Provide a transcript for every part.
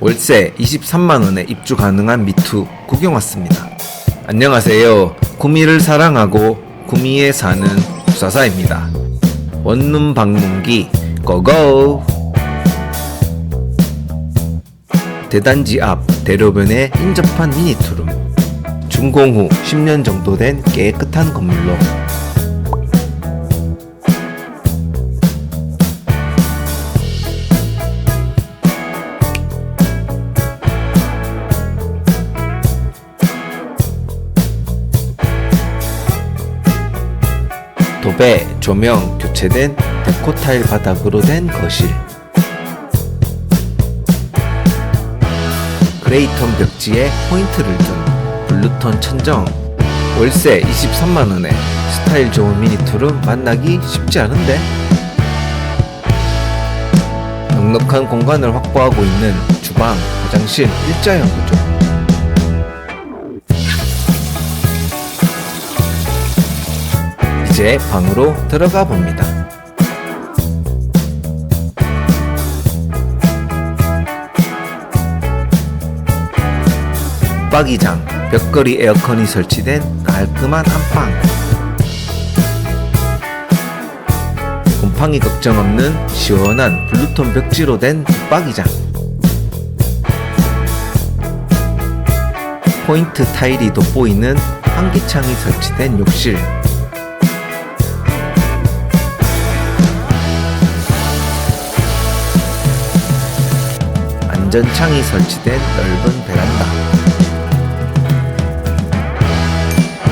월세 23만원에 입주 가능한 미투 구경 왔습니다. 안녕하세요. 구미를 사랑하고 구미에 사는 국사사입니다. 원룸 방문기 고고! 대단지 앞 대로변에 인접한 미니투룸 준공 후 10년 정도 된 깨끗한 건물로 도배, 조명 교체된 데코 타일 바닥으로 된 거실. 그레이톤 벽지에 포인트를 둔 블루톤 천정. 월세 23만원에 스타일 좋은 미니투룸 만나기 쉽지 않은데? 넉넉한 공간을 확보하고 있는 주방, 화장실 일자형 구조 이제 방으로 들어가 봅니다. 붙박이장, 벽걸이 에어컨이 설치된 깔끔한 안방. 곰팡이 걱정 없는 시원한 블루톤 벽지로 된 붙박이장. 포인트 타일이 돋보이는 환기창이 설치된 욕실. 안전창이 설치된 넓은 베란다.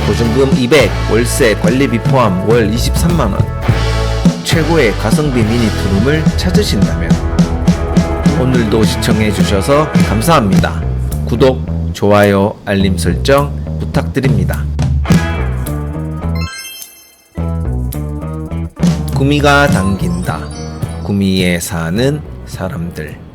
보증금 200, 월세 관리비 포함 월 23만원. 최고의 가성비 미니 투룸을 찾으신다면 오늘도 시청해주셔서 감사합니다. 구독, 좋아요, 알림 설정 부탁드립니다. 구미가 당긴다. 구미에 사는 사람들.